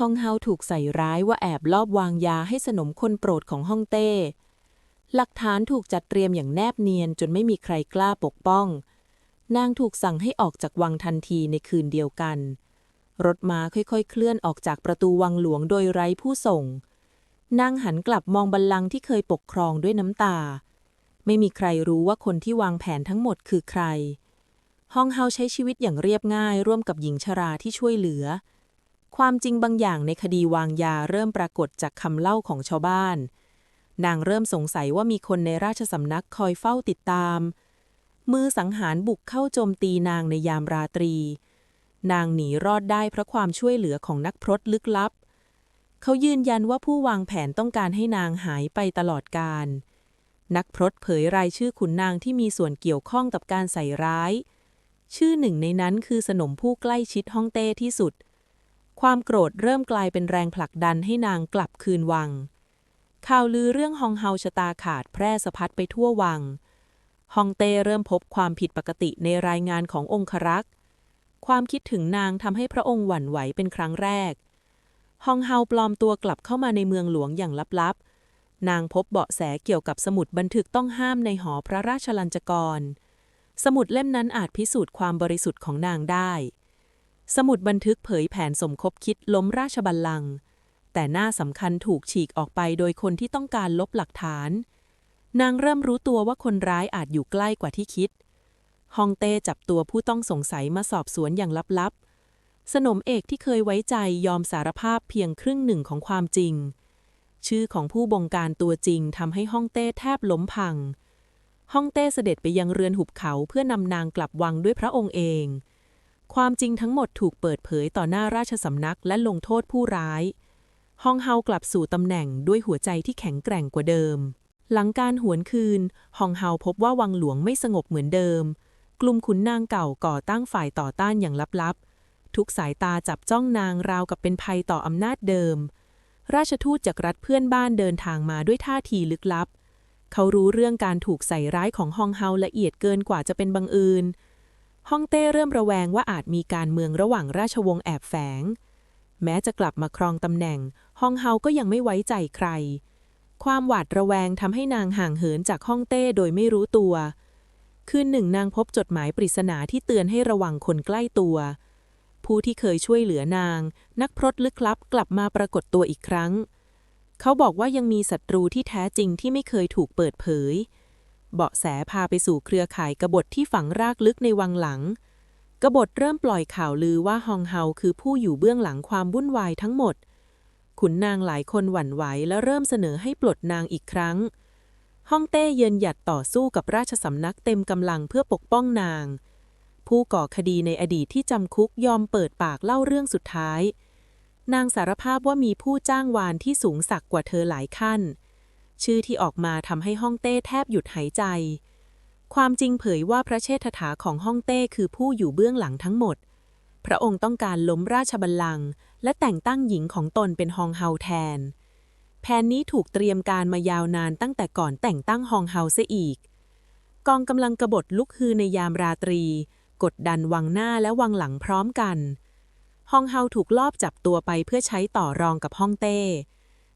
ฮองเฮาถูกใส่ร้ายว่าแอบลอบวางยาให้สนมคนโปรดของฮ่องเต้ หลักฐานถูกจัดเตรียมอย่างแนบเนียนจนไม่มีใครกล้าปกป้อง นางถูกสั่งให้ออกจากวังทันทีในคืนเดียวกัน รถม้าค่อยๆ เคลื่อนออกจากประตูวังหลวงโดยไร้ผู้ส่ง นางหันกลับมองบัลลังก์ที่เคยปกครองด้วยน้ำตา ไม่มีใครรู้ว่าคนที่วางแผนทั้งหมดคือใคร ฮองเฮาใช้ชีวิตอย่างเรียบง่ายร่วมกับหญิงชราที่ช่วยเหลือ ความจริงบางอย่างในคดีวางยาเริ่มปรากฏจากคำเล่าของชาวบ้าน นางเริ่มสงสัยว่ามีคนในราชสำนักคอยเฝ้าติดตาม มือสังหารบุกเข้าโจมตีนางในยามราตรี นางหนีรอดได้เพราะความช่วยเหลือของนักพรตลึกลับ เขายืนยันว่าผู้วางแผนต้องการให้นางหายไปตลอดกาลนักพรตเผยรายชื่อขุนนางที่มีส่วนเกี่ยวข้องกับการใส่ร้าย ชื่อหนึ่งในนั้นคือสนมผู้ใกล้ชิดฮ่องเต้ที่สุด ความโกรธเริ่มกลายเป็นแรงผลักดันให้นางกลับคืนวัง ข่าวลือเรื่องฮองเฮาชะตาขาดแพร่สะพัดไปทั่ววัง ฮองเต้เริ่มพบความผิดปกติในรายงานขององครักษ์ ความคิดถึงนางทำให้พระองค์หวั่นไหวเป็นครั้งแรก ฮองเฮาปลอมตัวกลับเข้ามาในเมืองหลวงอย่างลับๆ นางพบเบาะแสเกี่ยวกับสมุดบันทึกต้องห้ามในหอพระราชลัญจกร สมุดเล่มนั้นอาจพิสูจน์ความบริสุทธิ์ของนางได้ สมุดบันทึกเผยแผนสมคบคิดล้มราชบัลลังก์แต่หน้าสำคัญถูกฉีกออกไปโดยคนที่ต้องการลบหลักฐาน นางเริ่มรู้ตัวว่าคนร้ายอาจอยู่ใกล้กว่าที่คิด ฮองเต้จับตัวผู้ต้องสงสัยมาสอบสวนอย่างลับๆ สนมเอกที่เคยไว้ใจยอมสารภาพเพียงครึ่งหนึ่งของความจริง ชื่อของผู้บงการตัวจริงทำให้ฮ่องเต้แทบล้มพัง ฮ่องเต้เสด็จไปยังเรือนหุบเขาเพื่อนำนางกลับวังด้วยพระองค์เอง ความจริงทั้งหมดถูกเปิดเผยต่อหน้าราชสำนักและลงโทษผู้ร้าย ฮองเฮากลับสู่ตำแหน่งด้วยหัวใจที่แข็งแกร่งกว่าเดิม หลังการหวนคืน ฮองเฮาพบว่าวังหลวงไม่สงบเหมือนเดิม กลุ่มขุนนางเก่าก่อตั้งฝ่ายต่อต้านอย่างลับๆ ทุกสายตาจับจ้องนางราวกับเป็นภัยต่ออำนาจเดิม ราชทูตจากรัฐเพื่อนบ้านเดินทางมาด้วยท่าทีลึกลับ เขารู้เรื่องการถูกใส่ร้ายของฮองเฮาละเอียดเกินกว่าจะเป็นบังเอิญ ฮ่องเต้เริ่มระแวงว่าอาจมีการเมืองระหว่างราชวงศ์แอบแฝง แม้จะกลับมาครองตำแหน่ง ฮ่องเฮาก็ยังไม่ไว้ใจใคร ความหวาดระแวงทำให้นางห่างเหินจากฮ่องเต้โดยไม่รู้ตัว คืนหนึ่งนางพบจดหมายปริศนาที่เตือนให้ระวังคนใกล้ตัว ผู้ที่เคยช่วยเหลือนาง นักพรตลึกลับกลับมาปรากฏตัวอีกครั้ง เขาบอกว่ายังมีศัตรูที่แท้จริงที่ไม่เคยถูกเปิดเผย เบาะแสพาไปสู่เครือข่ายกบฏที่ฝังรากลึกในวังหลัง กบฏเริ่มปล่อยข่าวลือว่าฮองเฮาคือผู้อยู่เบื้องหลังความวุ่นวายทั้งหมด ขุนนางหลายคนหวั่นไหวและเริ่มเสนอให้ปลดนางอีกครั้ง ฮ่องเต้เยืนหยัดต่อสู้กับราชสำนักเต็มกำลังเพื่อปกป้องนาง ผู้ก่อคดีในอดีตที่จำคุกยอมเปิดปากเล่าเรื่องสุดท้าย นางสารภาพว่ามีผู้จ้างวานที่สูงสักกว่าเธอหลายขั้น ชื่อที่ออกมาทำให้ฮ่องเต้แทบหยุดหายใจ ความจริงเผยว่าพระเชษฐาของฮ่องเต้คือผู้อยู่เบื้องหลังทั้งหมด พระองค์ต้องการล้มราชบัลลังก์และแต่งตั้งหญิงของตนเป็นฮองเฮาแทน แผนนี้ถูกเตรียมการมายาวนานตั้งแต่ก่อนแต่งตั้งฮองเฮาเสียอีก กองกำลังกบฏลุกฮือในยามราตรี กดดันวังหน้าและวังหลังพร้อมกันฮองเฮาถูกลอบจับตัวไปเพื่อใช้ต่อรองกับฮ่องเต้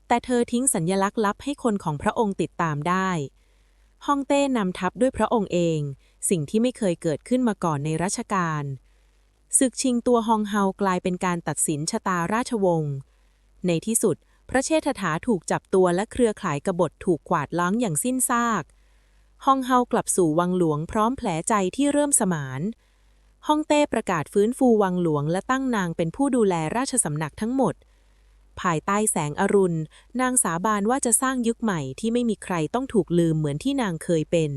แต่เธอทิ้งสัญญลักษณ์ลับให้คนของพระองค์ติดตามได้ฮ่องเต้นำทัพด้วยพระองค์เอง สิ่งที่ไม่เคยเกิดขึ้นมาก่อนในรัชกาลศึกชิงตัวฮองเฮากลายเป็นการตัดสินชะตาราชวงศ์ ในที่สุด พระเชษฐาถูกจับตัวและเครือข่ายกบฏถูกกวาดล้างอย่างสิ้นซาก ฮองเฮากลับสู่วังหลวงพร้อมแผลใจที่เริ่มสมาน ฮ่องเต้ประกาศฟื้นฟูวังหลวงและตั้งนางเป็นผู้ดูแลราชสำนักทั้งหมด ภายใต้แสงอรุณ นางสาบานว่าจะสร้างยุคใหม่ที่ไม่มีใครต้องถูกลืมเหมือนที่นางเคยเป็น